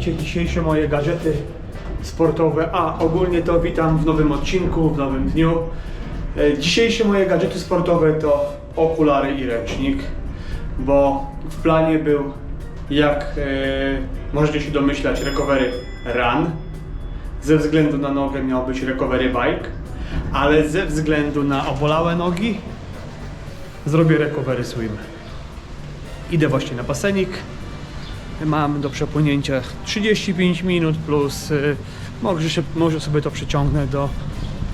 Widzicie, dzisiejsze moje gadżety sportowe, a ogólnie to witam w nowym odcinku, w nowym dniu. E, Dzisiejsze moje gadżety sportowe to okulary i ręcznik, bo w planie był, jak e, możecie się domyślać, recovery run. Ze względu na nogę miał być recovery bike, ale ze względu na obolałe nogi zrobię recovery swim. Idę właśnie na basenik. Mam do przepłynięcia 35 minut plus y, może, może sobie to przeciągnę do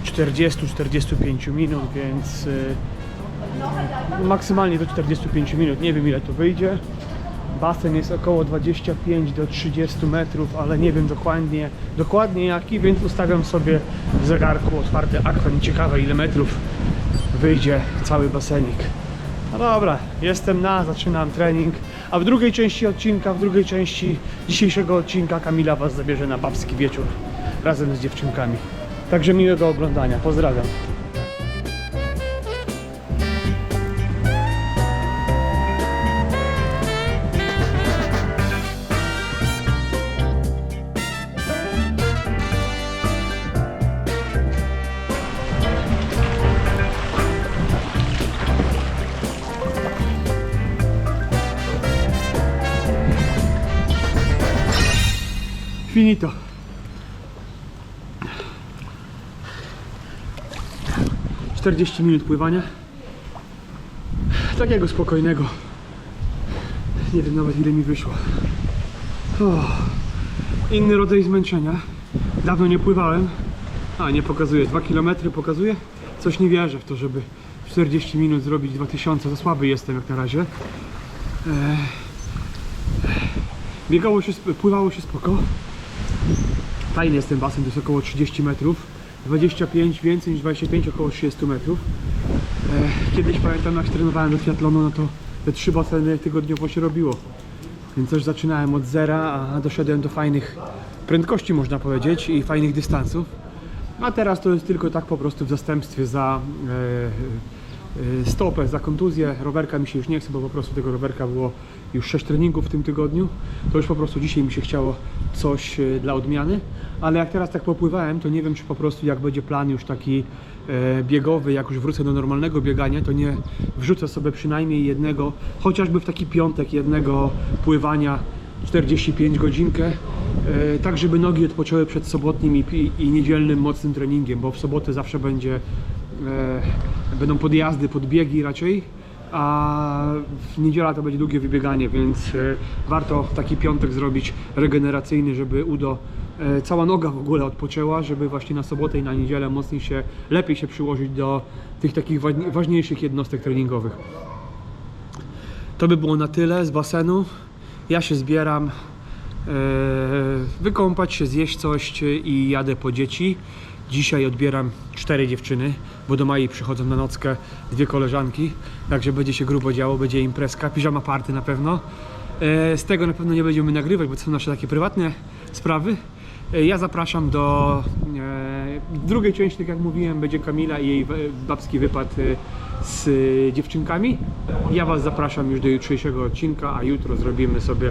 40-45 minut, więc y, maksymalnie do 45 minut. Nie wiem ile to wyjdzie. Basen jest około 25 do 30 metrów, ale nie wiem dokładnie, dokładnie jaki, więc ustawiam sobie w zegarku otwarty akwen. Ciekawe ile metrów wyjdzie cały basenik. No dobra, jestem na, zaczynam trening. A w drugiej części odcinka, w drugiej części dzisiejszego odcinka Kamila Was zabierze na babski wieczór razem z dziewczynkami. Także miłego oglądania. Pozdrawiam. Finito. Czterdzieści minut pływania. Takiego spokojnego. Nie wiem nawet ile mi wyszło. O, inny rodzaj zmęczenia. Dawno nie pływałem. A, nie pokazuje. 2 km pokazuje? Coś nie wierzę w to, żeby w 40 minut zrobić 2000. Za słaby jestem jak na razie. Biegało się, pływało się spoko. Fajny jest ten basen, to jest około 30 metrów. 25, więcej niż 25, około 30 metrów. E, kiedyś pamiętam, jak trenowałem do triatlonu, no to te trzy baseny tygodniowo się robiło. Więc też zaczynałem od zera, a doszedłem do fajnych prędkości, można powiedzieć, i fajnych dystansów. A teraz to jest tylko tak po prostu w zastępstwie za e, e, stopę, za kontuzję. Rowerka mi się już nie chce, bo po prostu tego rowerka było już 6 treningów w tym tygodniu. To już po prostu dzisiaj mi się chciało coś e, dla odmiany. Ale jak teraz tak popływałem, to nie wiem, czy po prostu jak będzie plan już taki e, biegowy, jak już wrócę do normalnego biegania, to nie wrzucę sobie przynajmniej jednego, chociażby w taki piątek jednego pływania 45 godzinkę, e, tak żeby nogi odpoczęły przed sobotnim i, i, niedzielnym mocnym treningiem, bo w sobotę zawsze będzie, będą podjazdy, podbiegi raczej, a w niedziela to będzie długie wybieganie, więc e, warto taki piątek zrobić regeneracyjny, żeby udo, e, cała noga w ogóle odpoczęła, żeby właśnie na sobotę i na niedzielę mocniej się, lepiej się przyłożyć do tych takich wa- ważniejszych jednostek treningowych. To by było na tyle z basenu. Ja się zbieram, e, wykąpać się, zjeść coś i jadę po dzieci. Dzisiaj odbieram cztery dziewczyny, bo do Mai przychodzą na nockę dwie koleżanki, także będzie się grubo działo, będzie imprezka, piżama party na pewno. E, Z tego na pewno nie będziemy nagrywać, bo to są nasze takie prywatne sprawy. E, Ja zapraszam do e, drugiej części, tak jak mówiłem, będzie Kamila i jej babski wypad z dziewczynkami. Ja Was zapraszam już do jutrzejszego odcinka, a jutro zrobimy sobie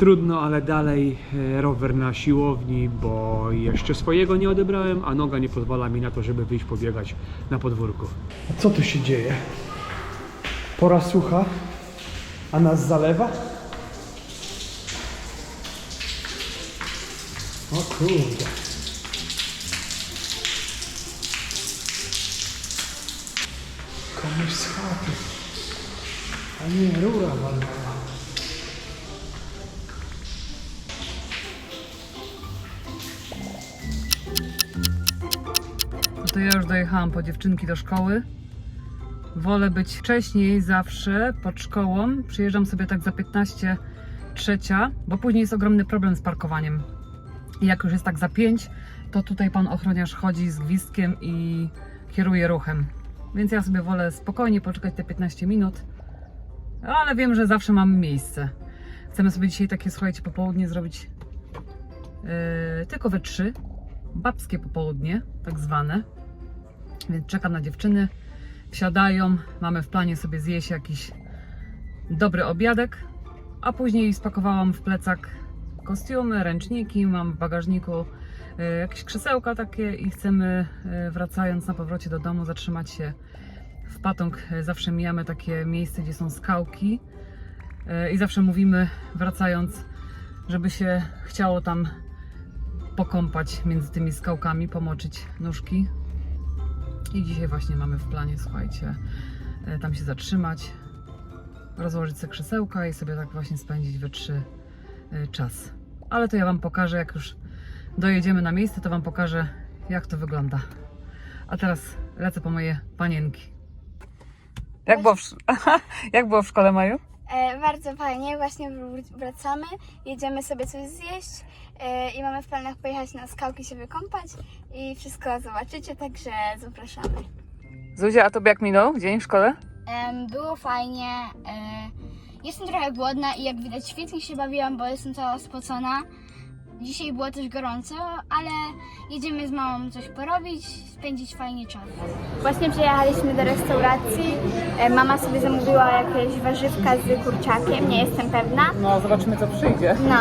trudno, ale dalej e, rower na siłowni, bo jeszcze swojego nie odebrałem, a noga nie pozwala mi na to, żeby wyjść pobiegać na podwórku. A co tu się dzieje? Pora sucha, a nas zalewa? O kurde. Komuś z chaty. A nie, rura walnęła. To ja już dojechałam po dziewczynki do szkoły. Wolę być wcześniej zawsze pod szkołą. Przyjeżdżam sobie tak za 15 trzecia, bo później jest ogromny problem z parkowaniem. I jak już jest tak za 5, to tutaj pan ochroniarz chodzi z gwizdkiem i kieruje ruchem. Więc ja sobie wolę spokojnie poczekać te 15 minut, ale wiem, że zawsze mamy miejsce. Chcemy sobie dzisiaj takie, słuchajcie, popołudnie zrobić yy, tylko we trzy. Babskie popołudnie, tak zwane. Więc czekam na dziewczyny. Wsiadają. Mamy w planie sobie zjeść jakiś dobry obiadek. A później spakowałam w plecak kostiumy, ręczniki, mam w bagażniku e, jakieś krzesełka takie i chcemy e, wracając na powrocie do domu zatrzymać się w Patong. E, Zawsze mijamy takie miejsce, gdzie są skałki i zawsze mówimy wracając, żeby się chciało tam pokąpać między tymi skałkami, pomoczyć nóżki. I dzisiaj właśnie mamy w planie, słuchajcie, e, tam się zatrzymać, rozłożyć sobie krzesełka i sobie tak właśnie spędzić we trzy e, czas. Ale to ja Wam pokażę, jak już dojedziemy na miejsce, to Wam pokażę, jak to wygląda. A teraz lecę po moje panienki. Jak było w, jak było w szkole, Maju? E, bardzo fajnie, właśnie wr- wracamy, jedziemy sobie coś zjeść e, i mamy w planach pojechać na skałki się wykąpać i wszystko zobaczycie, także zapraszamy. Zuzia, a Tobie jak minął dzień w szkole? Em, było fajnie. E, jestem trochę głodna i jak widać świetnie się bawiłam, bo jestem cała spocona. Dzisiaj było też gorąco, ale jedziemy z mamą coś porobić, spędzić fajnie czas. Właśnie przyjechaliśmy do restauracji, e, mama sobie zamówiła jakieś warzywka z kurczakiem, nie jestem pewna. No, zobaczymy co przyjdzie. No,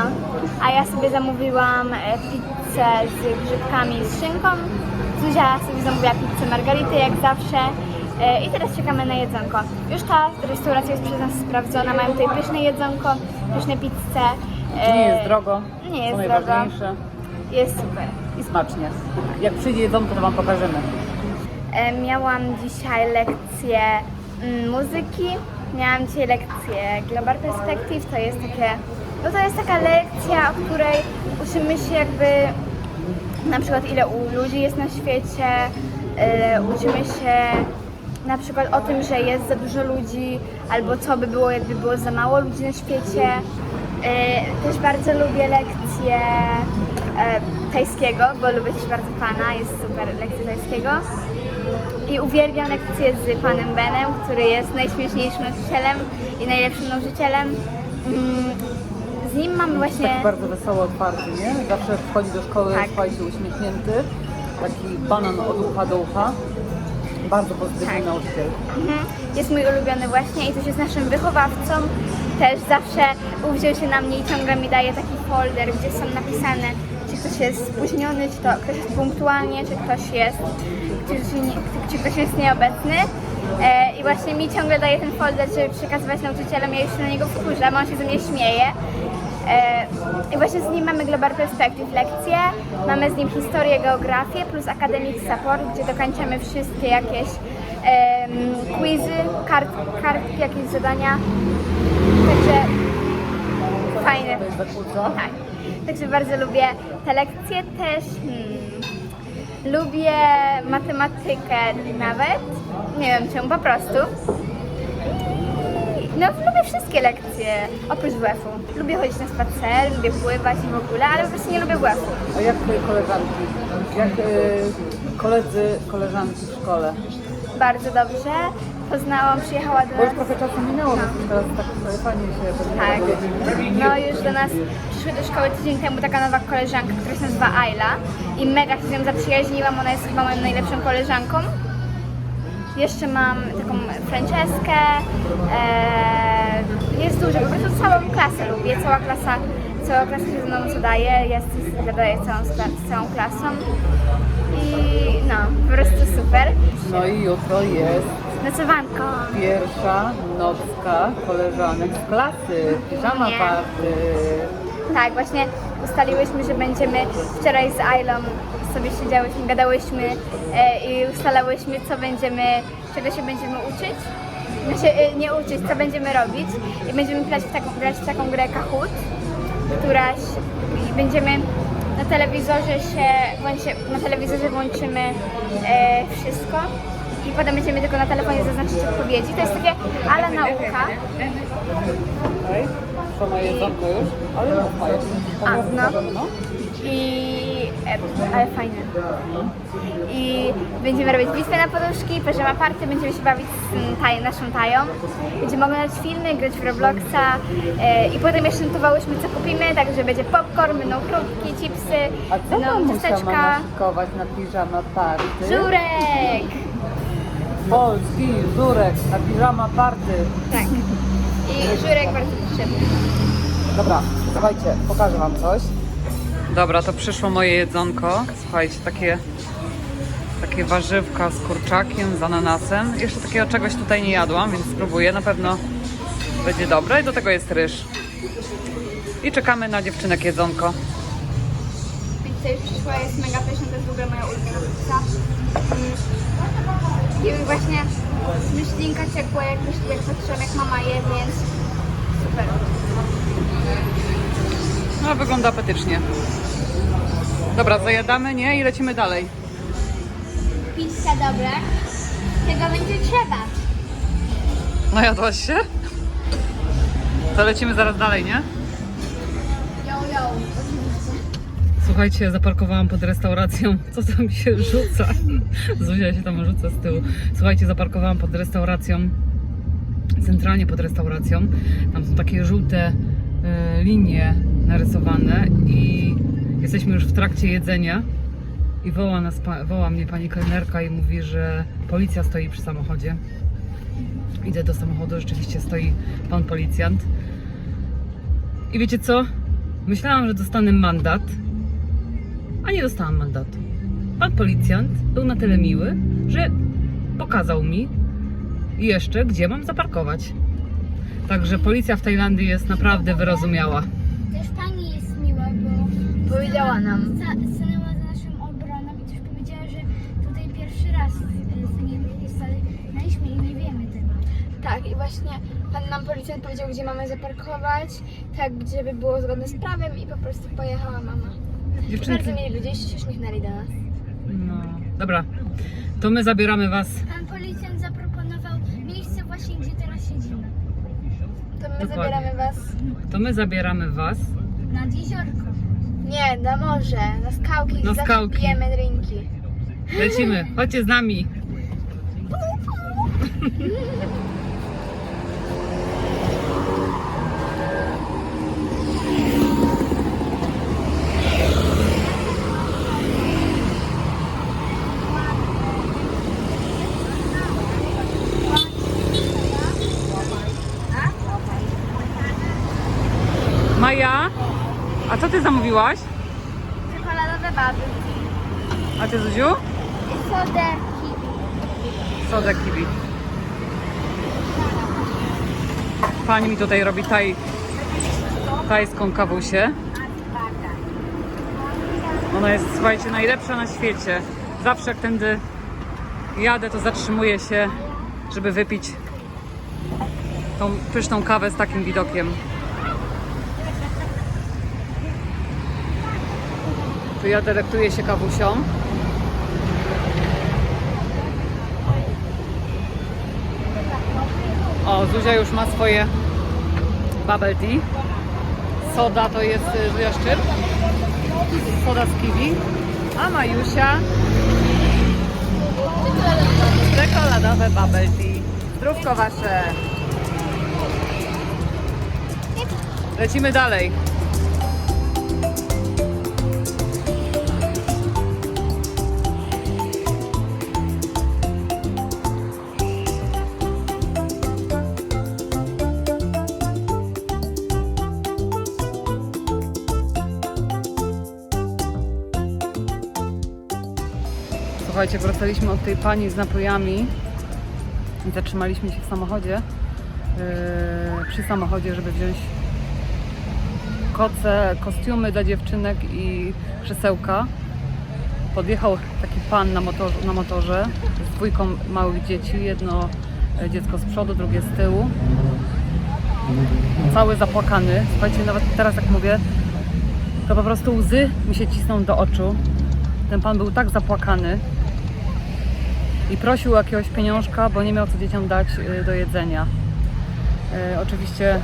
a ja sobie zamówiłam e, pizzę z grzybkami i z szynką. Zuzia sobie zamówiła pizzę margarity jak zawsze. E, I teraz czekamy na jedzonko. Już ta restauracja jest przez nas sprawdzona, mają tutaj pyszne jedzonko, pyszne pizze. E, Nie jest drogo. Nie jest drogo. najważniejsze. Jest super. I smacznie. Jak przyjdzie jedzonko, to Wam pokażemy. E, Miałam dzisiaj lekcję mm, muzyki, miałam dzisiaj lekcję Global Perspective, to jest takie, no to jest taka lekcja, o której uczymy się jakby na przykład ile u ludzi jest na świecie, e, uczymy się na przykład o tym, że jest za dużo ludzi, albo co by było, jakby było za mało ludzi na świecie. E, Też bardzo lubię lekcje e, tajskiego, bo lubię też bardzo pana, jest super lekcja tajskiego. I uwielbiam lekcje z panem Benem, który jest najśmieszniejszym nauczycielem i najlepszym nauczycielem. Mm, Z nim mamy właśnie... Taki bardzo wesoły, otwarty, nie? Zawsze wchodzi do szkoły, Tak. słuchajcie, uśmiechnięty. Taki banan od ucha do ucha. Bardzo pozytywny Tak. nauczyciel. Mhm. Jest mój ulubiony właśnie i też jest naszym wychowawcą. Też zawsze uwziął się na mnie i ciągle mi daje taki folder, gdzie są napisane, czy ktoś jest spóźniony, czy to ktoś jest punktualnie, czy ktoś jest, czy, czy, nie, czy ktoś jest nieobecny. E, I właśnie mi ciągle daje ten folder, żeby przekazywać nauczycielom, ja już się na niego wkurzam, on się ze mnie śmieje. E, I właśnie z nim mamy Global Perspective lekcje, mamy z nim historię, geografię plus Academic Support, gdzie dokończamy wszystkie jakieś em, quizy, kart, kartki, jakieś zadania. Także fajne. Tak. Także bardzo lubię te lekcje też. Hmm, lubię matematykę nawet. Nie wiem czemu, po prostu. No, lubię wszystkie lekcje, oprócz WF-u. Lubię chodzić na spacer, lubię pływać i w ogóle, ale po prostu nie lubię WF-u. A jak twoje koleżanki? Jak y, koledzy, koleżanki w szkole? Bardzo dobrze. Poznałam, przyjechała do Bo już nas. trochę czasu minęło, więc teraz tak fajnie się Tak. No już do nas przyszły do szkoły tydzień temu taka nowa koleżanka, która się nazywa Ayla i mega się z nią zaprzyjaźniłam, ona jest chyba moją najlepszą koleżanką. Jeszcze mam taką Franceskę, eee, jest dużo, po prostu całą klasę lubię, cała klasa, cała klasa się ze mną zadaje, jest zadaję całą, z całą klasą i no, po prostu super. No i jutro jest Nocowanko. pierwsza nocka koleżanek z klasy. Piżama Nie. party. Tak, właśnie ustaliłyśmy, że będziemy wczoraj z Ailą sobie siedziałyśmy, gadałyśmy e, i ustalałyśmy, co będziemy, czego się będziemy uczyć. Znaczy, e, nie uczyć, co będziemy robić. I będziemy grać w taką, grać w taką grę Kahoot, któraś i będziemy na telewizorze się, włączy, na telewizorze włączymy e, wszystko i potem będziemy tylko na telefonie zaznaczyć odpowiedzi. To jest takie ala nauka. Okej. To ma jedzonko już, ale no fajnie. A, no. I... E, ale fajne. I będziemy robić bitwę na poduszki, piżama party, będziemy się bawić z taj, naszą tają. Będziemy oglądać filmy, grać w Robloxa e, i potem jeszcze notowałyśmy co kupimy, także będzie popcorn, będą chrupki, chipsy, A co będą mamusia ma ciasteczka, naszykować na piżama party? żurek. Polski żurek na piżama party. Tak. I żurek bardzo potrzebny. Dobra, słuchajcie, pokażę wam coś. Dobra, to przyszło moje jedzonko. Słuchajcie, takie, takie warzywka z kurczakiem, z ananasem. Jeszcze takiego czegoś tutaj nie jadłam, więc spróbuję. Na pewno będzie dobre. I do tego jest ryż. I czekamy na dziewczynek jedzonko. Pizza już przyszła, jest mega pyszna, to jest w ogóle moja ulubiona pizza. Mm. I właśnie myślinka ciepła, jak, myśl- jak patrzyłam jak mama je, więc super. No, wygląda apetycznie. Dobra, zajadamy, nie? I lecimy dalej. Pizza dobra. Tego będzie trzeba. Najadłaś się? To lecimy zaraz dalej, nie? Yo, yo. Słuchajcie, zaparkowałam pod restauracją. Co tam się rzuca? Zuzia się tam rzuca z tyłu. Słuchajcie, zaparkowałam pod restauracją. Centralnie pod restauracją. Tam są takie żółte e, linie narysowane i jesteśmy już w trakcie jedzenia. I woła, nas, woła mnie pani kelnerka i mówi, że policja stoi przy samochodzie. Idę do samochodu, rzeczywiście stoi pan policjant. I wiecie co? Myślałam, że dostanę mandat, a nie dostałam mandatu. Pan policjant był na tyle miły, że pokazał mi jeszcze, gdzie mam zaparkować. Także policja w Tajlandii jest naprawdę wyrozumiała. Powiedziała nam. sta- stanęła za naszą obroną i też powiedziała, że tutaj pierwszy raz e, staniemy i stanęliśmy i nie wiemy tego. Tak, i właśnie pan nam policjant powiedział, gdzie mamy zaparkować, tak, żeby było zgodne z prawem i po prostu pojechała mama. Dziewczynki. Bardzo mieli ludzie się uśmiechnęli do nas. No, dobra. To my zabieramy Was. Pan policjant zaproponował miejsce właśnie, gdzie teraz siedzimy. To my Dokładnie. zabieramy was, To my zabieramy Was. Nad jeziorko. Nie, na morze, na skałki, Na skałki. pijemy drinki. Lecimy. Chodźcie z nami. co ty zamówiłaś? Czekoladowe baby. A ty Zuziu? I soderki. Soda kiwi. Pani mi tutaj robi taj, tajską kawusię. Ona jest, słuchajcie, najlepsza na świecie. Zawsze jak tędy jadę, to zatrzymuję się, żeby wypić tą pyszną kawę z takim widokiem. Tu ja delektuję się kawusią. O, Zuzia już ma swoje bubble tea. Soda to jest y, Zuzia Szczyp. Soda z kiwi. A Majusia czekoladowe bubble tea. Zdrówko wasze. Lecimy dalej. Słuchajcie, wracaliśmy od tej pani z napojami i zatrzymaliśmy się w samochodzie, yy, przy samochodzie, żeby wziąć koce, kostiumy dla dziewczynek i krzesełka. Podjechał taki pan na motorze, na motorze z dwójką małych dzieci, jedno dziecko z przodu, drugie z tyłu. Cały zapłakany. Słuchajcie, nawet teraz jak mówię, to po prostu łzy mi się cisną do oczu. Ten pan był tak zapłakany i prosił o jakiegoś pieniążka, bo nie miał co dzieciom dać y, do jedzenia. Y, Oczywiście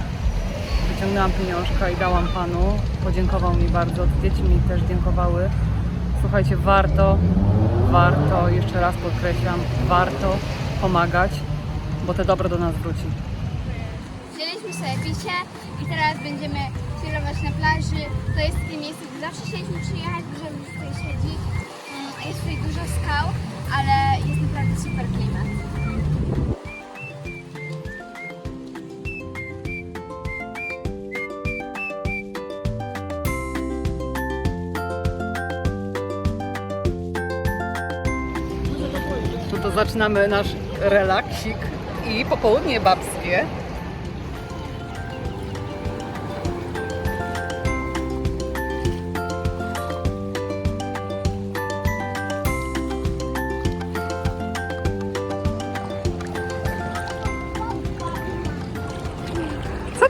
wyciągnęłam pieniążka i dałam panu. Podziękował mi bardzo. Dzieci mi też dziękowały. Słuchajcie, warto, warto, jeszcze raz podkreślam, warto pomagać, bo to dobro do nas wróci. Wzięliśmy sobie picie i teraz będziemy chillować na plaży. To jest takie miejsce, gdzie zawsze chcieliśmy przyjechać, dużo ludzi tutaj siedzi. Mm, Jest tutaj dużo skał, ale jest naprawdę super klimat. No to zaczynamy nasz relaksik i popołudnie babskie.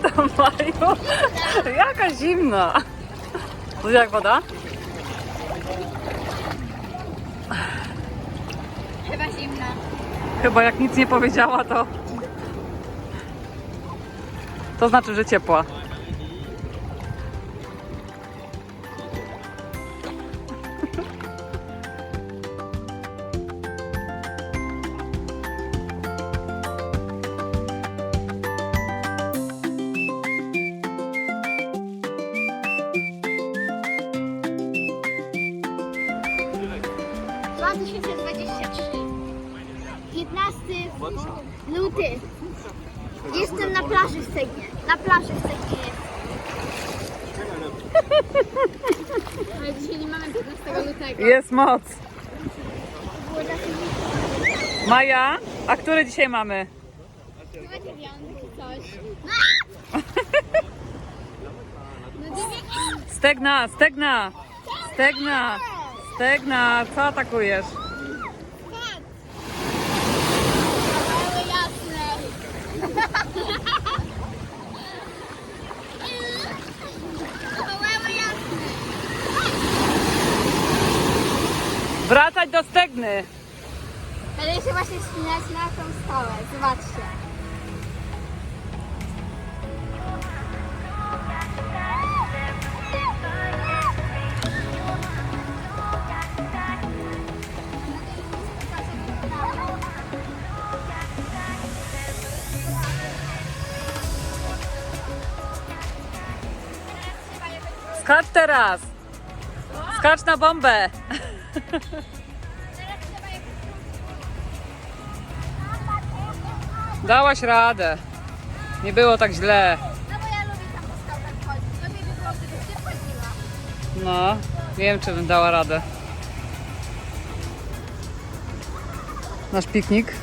Co tam mają? Jaka zimna. To jak woda? Chyba zimna. Chyba jak nic nie powiedziała, to. To znaczy, że ciepła. Luty. Jestem na plaży w Cegnie. Na plaży w Cegnie. Ale dzisiaj nie mamy 15 lutego. Jest moc. Maja, a które dzisiaj mamy? Chyba dziewiątki coś. No dziewięć. Stegna, stegna, stegna, stegna. Co atakujesz? Stegny. Ale się właśnie wspinać na tą skałę. Zobaczcie. Skacz teraz. Skacz na bombę. Dałaś radę. Nie było tak źle. No bo ja lubię tam po skałkach chodzić. Lepiej by było, gdybyś ty wchodziła. No, nie wiem, czy bym dała radę. Nasz piknik